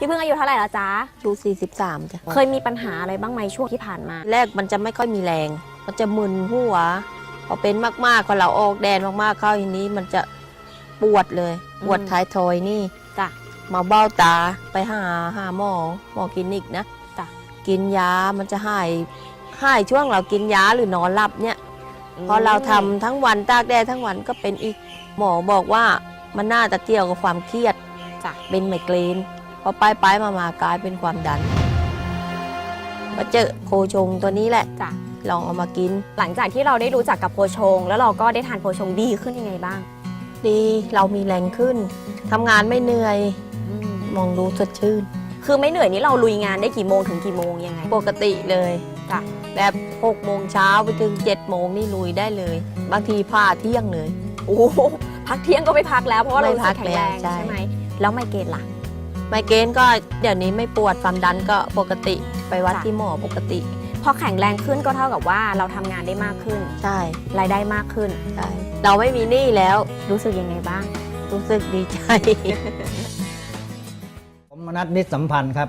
พี่พึ่งอายุเท่าไหร่แล้วจ๊ะ ดู43จ้ะเคยมีปัญหาอะไรบ้างไหมช่วงที่ผ่านมา แรกมันจะไม่ค่อยมีแรง มันจะมึนหัวพอเป็นมากๆพอเราออกแดนมากๆเข้าทีนี้มันจะปวดเลยปวดอืมท้ายทอยนี่จ้ะมาเบ้าตาไปหาหาหมอหมอคลินิกนะจ้ะกินยามันจะหายหายช่วงเรากินยาหรือนอนหลับเนี่ยพอเราทำทั้งวันตากแดดทั้งวันก็เป็นอีกหมอบอกว่ามันน่าจะเกี่ยวกับความเครียดจ้ะเป็นไมเกรน พอไปไปๆมามากลายเป็นความดันมาเจอโคชงตัวนี้แหละจ้ะลองเอามากิน หลังจากที่เราได้รู้จักกับโพชง แล้วเราก็ได้ทานโพชงดีขึ้นยังไงบ้าง ดีเรามีแรงขึ้นทำงานไม่เหนื่อยมองดูสดชื่น คือไม่เหนื่อยนี่เราลุยงานได้กี่โมงถึงกี่โมงยังไง ปกติเลยจ้ะ แบบ6โมงเช้าไปถึง7โมงนี่ลุยได้เลย บางทีผ่าเที่ยงเลย โอ้โหพักเที่ยงก็ไม่พักแล้วเพราะว่าเราไม่รู้พัสึกกแข็งแรงแล้วใช่ ใช่ไหมแล้วไมเกรนล่ะ ไมเกรนก็เดี๋ยวนี้ไม่ปวดความดันก็ปกติไปวัดจ้ะที่หมอปกติ พอแข็งแรงขึ้นก็เท่ากับว่าเราทำงานได้มากขึ้น ใช่รายได้มากขึ้น ใช่เราไม่มีหนี้แล้วรู้สึกยังไงบ้าง รู้สึกดีใจ ผมมนัทนิดสัมพันธ์ครับ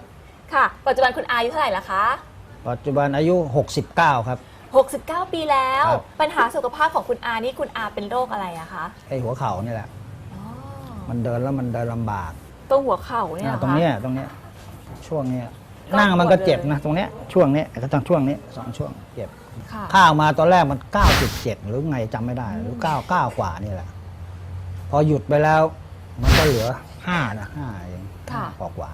ค่ะ ปัจจุบันคุณอายุเท่าไหร่ละคะ ปัจจุบันอายุ 69 ครับ 69 ปีแล้ว ครับ ปัญหาสุขภาพของคุณอานี่คุณอาเป็นโรคอะไรอะคะไอหัวเข่านี่แหละ อ๋อมันเดินแล้วมันเดินลำบาก ตรงหัวเข่าเนี่ยเหรอ่าอตรงคะเนี้ยตรงเนี้ยช่วงเนี้ยก็นั่งมันก็เจ็บปวดเลยนะ ตรงเนี้ยช่วงเนี้ยก็ต้องช่วงนี้สองช่วงเจ็บ ค่ะ ข้าวมาตอนแรกมัน 9.7 หรือไงจำไม่ได้ หรือ 9 9 กว่านี่แหละ พอหยุดไปแล้วมันก็เหลือ 5 นะ5เองค่ะ กว่ากว่า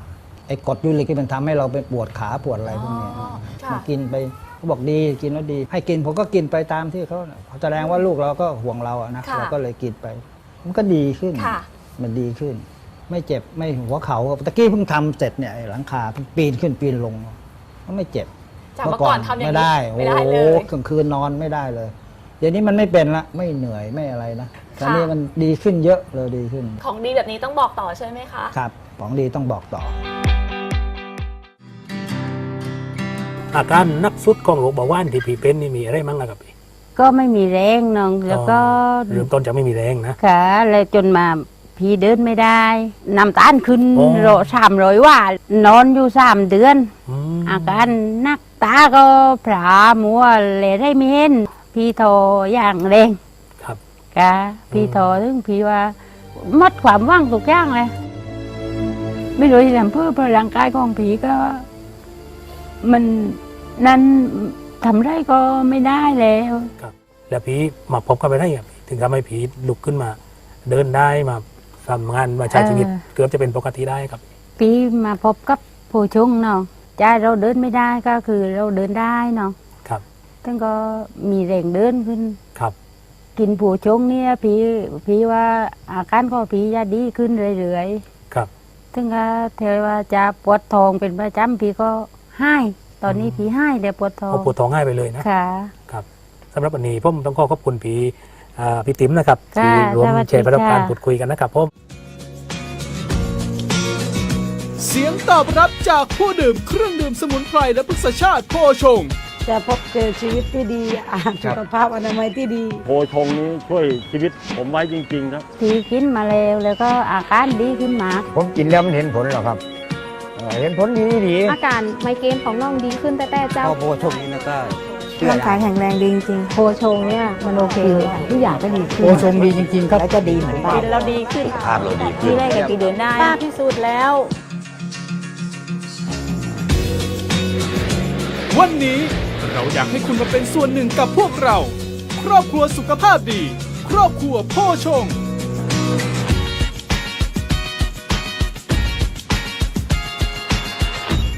ไอ้กรดยูริกที่มันทำให้เราเป็นปวดขาปวดอะไรพวกเนี้ยอ๋อค่ะมากินไปเขาบอกดีกินแล้วดี ให้กินผมก็กินไปตามที่เขาแสดงว่าลูกเราก็ห่วงเราอะนะค่ะเราก็เลยกินไป มันก็ดีขึ้น ค่ะ มันดีขึ้น ไม่เจ็บไม่หัวเขาตะกี้เพิ่งทำเสร็จเนี่ยไอ้หลังคาเพิ่งปีนขึ้นปีนลงมันไม่เจ็บจากเมื่อก่อนทำอย่างไม่นี้ได้ไม่โอ้ได้โหเลยกลางคืนนอนไม่ได้เลย เดี๋ยวนี้มันไม่เป็นละไม่เหนื่อยไม่อะไรนะตอนนี้มันดีขึ้นเยอะเลยดีขึ้น ของดีแบบนี้ต้องบอกต่อใช่ไหมคะครับของดีต้องบอกต่อ อาการนักสุดของโรคเบาหวานที่พี่เป็นนี่มีอะไรมั้งนะครับพี่ก็ไม่มีแรงน้องแล้วก็เริ่มต้นจากไม่มีแรงนะขาแล้วจนมา พี่เดินไม่ได้น้ำตาลขึ้นโอ้ โรสามร้อยว่า นอนอยู่สามเดือน อืมอาการนักตาก็ผลามัวเลยได้ไม่เห็น พี่โทรอย่างแรงครับ กะพี่โทรถึงพี่ว่าหมัดความว่างทุกอย่างเลย ไม่รู้จะทำเพื่อเพราะร่างกายของผีก็ มันนั้นทำไรก็ไม่ได้แล้ว แล้วพี่มาพบกันไปได้ยังไงถึงทำให้ผีลุกขึ้นมา เดินได้มา ทำงานมาใช้ชีวิตเออเกือบจะเป็นปกติได้ครับ ปีมาพบกับผู้ชงเนาะใจเราเดินไม่ได้ก็คือเราเดินได้เนาะครับท่านก็มีแรงเดินขึ้นครับ กินผู้ชงเนี่ยผีผีว่าอาการก็ผีจะดีขึ้นเรื่อยครับๆถึงก็เทว่าจะปวดท้องเป็นประจำผีก็ให้ตอนนี้ผีให้แต่ปวดท้อพองปวดท้องง่ายไปเลยนะค่ะครับสำหรับวันนี้ผมต้องขอขอบคุณผี อ่าพี่ติ๋มนะครับค่ะที่รวมสวัสดีแชร์ประสบการณ์ค่ะ พูดคุยกันนะครับผม เสียงตอบรับจากผู้ดื่มเครื่องดื่มสมุนไพรและพฤกษชาติโพชง จะพบเจอชีวิตที่ดีอ่าสุขภาพอนามัยที่ดี โพชงนี้ช่วยชีวิตผมไว้จริงๆครับผีกินมาแล้วแล้วก็อาการดีขึ้นมาก ผมกินแล้วมันเห็นผลหรอครับเออเห็นผลดีดีอาการไมเกรนของน้องดีขึ้นแต่แต่เจ้า พอโพชงนี้นะก็ ร่างกายแข็งแรงดีจริงๆโพชงเนี่ยมันโอเคทุกอย่างก็ดีขึ้นโพชงดีจริงๆครับแล้วก็ดีเหมือนกันกินแล้วดีขึ้นภาพเราดีขึ้นที่แรกกับที่เดินได้ป้าพิสูจน์แล้ว วันนี้เราอยากให้คุณมาเป็นส่วนหนึ่งกับพวกเรา ครอบครัวสุขภาพดี ครอบครัวโพชง